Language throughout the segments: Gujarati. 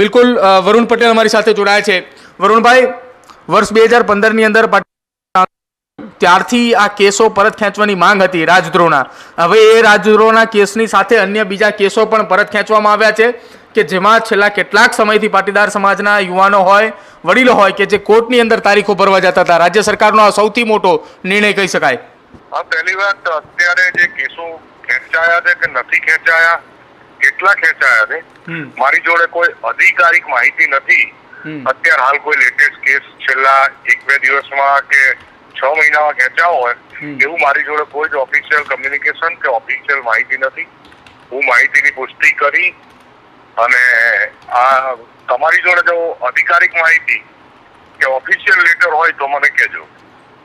બિલકુલ વરુણ પટેલ અમારી સાથે જોડાયા છે. વરુણભાઈ, વર્ષ બે હજાર પંદરની અંદર ત્યારથી આ કેસો પરત ખેંચવાની માંગ હતી રાજદ્રોહના. હવે એ રાજદ્રોહના કેસની સાથે અન્ય બીજા કેસો પણ પરત ખેંચવામાં આવ્યા છે કે જેમાં છેલ્લા કેટલાક સમયથી પાટીદાર સમાજના યુવાનો હોય, વડીલો હોય કે જે કોર્ટની અંદર તારીખો ભરવા જતા હતા. રાજ્ય સરકારનો આ સૌથી મોટો નિર્ણય કહી શકાય. પહેલી વાત અત્યારે જે કેસો ખેંચાયા છે કે નથી ખેંચાયા કેટલા ખેંચાયા છે મારી જોડે કોઈ અધિકારિક માહિતી નથી. અત્યારે હાલ કોઈ લેટેસ્ટ કેસ છેલ્લા એક બે દિવસમાં કે છ મહિનામાં ખેંચાયો હોય એવું મારી જોડે કોઈ જ ઓફિશિયલ કમ્યુનિકેશન કે ઓફિશિયલ માહિતી નથી. હું માહિતીની પુષ્ટિ કરી અને આ તમારી જોડે જો અધિકારિક માહિતી કે ઓફિશિયલ લેટર હોય તો મને કહેજો.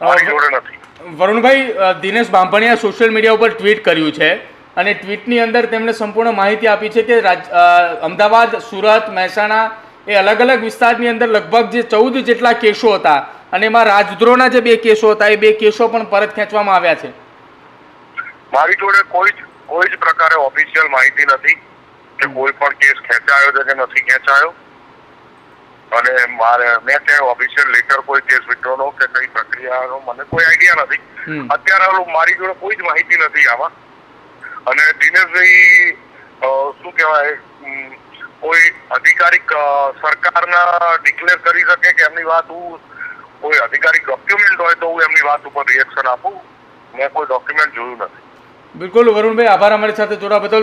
મારી જોડે નથી. વરુણભાઈ દિનેશ બાંભણિયા સોશિયલ મીડિયા ઉપર ટ્વીટ કર્યું છે અને ટ્વીટની અંદર તેમણે સંપૂર્ણ માહિતી આપી છે કે અમદાવાદ સુરત મહેસાણા એ અલગ અલગ વિસ્તારની અંદર લગભગ જે ચૌદ જેટલા કેસો હતા અને એમાં રાજદ્રોહના જે બે કેસો હતા એ બે કેસો પણ પરત ખેંચવામાં આવ્યા છે. મારી જોડે કોઈ જ કોઈ જ પ્રકારે ઓફિશિયલ માહિતી નથી કે કોઈ પણ કેસ ખેંચાયો છે કે નથી ખેંચાયો. અને મારે મેં ક્યાંય ઓફિશિયલ લેટર કોઈ કેસ વિડ્રોનો કે કઈ પ્રક્રિયાનો મને કોઈ આઈડિયા નથી. અત્યારે મારી જોડે કોઈ જ માહિતી નથી આમાં. અને દિનેશભાઈ શું કહેવાય કોઈ અધિકારિક સરકારના ડિક્લેર કરી શકે કે એમની વાત હું, કોઈ અધિકારિક ડોક્યુમેન્ટ હોય તો હું એમની વાત ઉપર રિએક્શન આપું. મેં કોઈ ડોક્યુમેન્ટ જોયું નથી. બિલકુલ, વરુણભાઈ, આભાર અમારી સાથે જોડા બદલ.